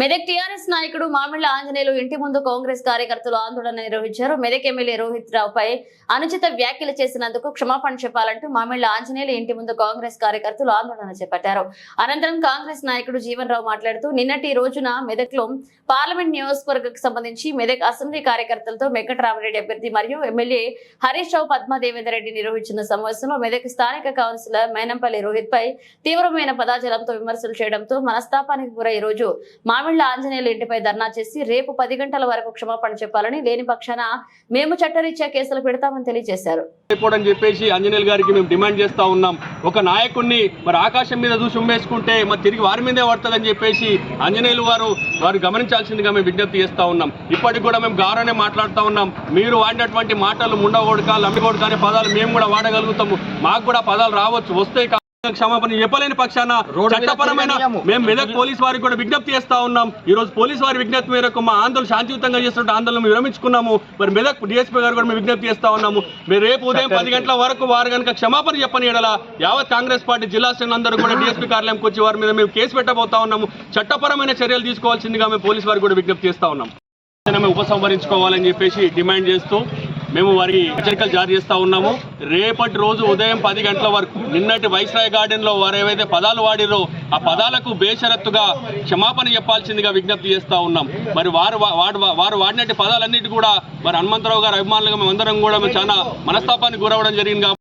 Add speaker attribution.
Speaker 1: Medak TRS నాయకుడు మామిళ్ళ ఆంజనేయులు ఇంటి ముందు కాంగ్రెస్ కార్యకర్తలు ఆందోళన నిర్వహించారు. మెదక్ ఎమ్మెల్యే రోహిత్ రావుపై అనుచిత వ్యాఖ్యలు చేసినందుకు క్షమాపణ చెప్పాలంటూ మామిళ్ళ ఆంజనేయులు ఇంటి ముందు కాంగ్రెస్ కార్యకర్తలు ఆందోళన చేపట్టారు. అనంతరం కాంగ్రెస్ నాయకుడు జీవన్ రావు మాట్లాడుతూ నిన్నటి రోజున మెదక్లో పార్లమెంట్ నియోజకవర్గకు సంబంధించి మెదక్ అసెంబ్లీ కార్యకర్తలతో వెంకటరామరెడ్డి అభ్యర్థి మరియు ఎమ్మెల్యే హరీష్ రావు పద్మదేవేందరెడ్డి నిర్వహించిన సమావేశంలో మెదక్ స్థానిక కౌన్సిలర్ మైనంపల్లి రోహిత్ పై తీవ్రమైన పదాజలంతో విమర్శలు చేయడంతో మనస్తాపానికి గురై ఈ రోజు మామిళ్ళ ఆంజనేయులు ఇంటిపై ధర్నా చేసి రేపు పది గంటల వరకు క్షమాపణ చెప్పాలని లేని పక్షాన మేము చట్టరీత్యా కేసులు పెడతామని తెలియజేశారు.
Speaker 2: చెప్పేసి ఆంజనేయులు గారికి మేము డిమాండ్ చేస్తా ఉన్నాం. ఒక నాయకుడిని మరి ఆకాశం మీద చూసి ఉమ్మేసుకుంటే మరి తిరిగి వారి మీదే పడుతుందని చెప్పేసి ఆంజనేయులు వారు వారు గమనించాల్సిందిగా మేము విజ్ఞప్తి చేస్తా ఉన్నాం. ఇప్పటికి కూడా మేము గారనే మాట్లాడుతూ ఉన్నాం. మీరు వాడినటువంటి మాటలు ముండగొడక లంబిగొడక అనే పదాలు మేము కూడా వాడగలుగుతాము. మాకు కూడా పదాలు రావచ్చు. వస్తే క్షమాపణ చెప్పలేని పక్షాన చట్టపరమైన మేము మెదక్ పోలీస్ వారికి కూడా విజ్ఞప్తి చేస్తా ఉన్నాం. ఈ రోజు పోలీస్ వారి విజ్ఞప్తి మేరకు మా ఆందోళన శాంతియుతంగా చేస్తున్న ఆందోళన విరమించుకున్నాము. మరి మెదక్ డిఎస్పీ గారు కూడా మేము విజ్ఞప్తి చేస్తా ఉన్నాము. మీరు రేపు ఉదయం పది గంటల వరకు వారు కనుక క్షమాపణ చెప్పని ఎడల యావత్ కాంగ్రెస్ పార్టీ జిల్లా శ్రేణులందరూ కూడా డిఎస్పీ కార్యాలయంకి వచ్చి వారి మీద మేము కేసు పెట్టబోతా ఉన్నాము. చట్టపరమైన చర్యలు తీసుకోవాల్సిందిగా మేము పోలీస్ వారికి కూడా విజ్ఞప్తి చేస్తా ఉన్నాం. ఉపసంహరించుకోవాలని చెప్పేసి డిమాండ్ చేస్తూ మేము వారికి హెచ్చరికలు జారీ చేస్తా ఉన్నాము. రేపటి రోజు ఉదయం పది గంటల వరకు నిన్నటి వైస్రాయ్ గార్డెన్లో వారు ఏవైతే పదాలు వాడిరో ఆ పదాలకు బేషరత్తుగా క్షమాపణ చెప్పాల్సిందిగా విజ్ఞప్తి చేస్తా ఉన్నాం. మరి వారు వాడు వారు వాడినట్టు పదాలన్నిటి కూడా మరి హనుమంతరావు గారు అభిమానులుగా మేమందరం కూడా చాలా మనస్తాపానికి గురవడం జరిగింది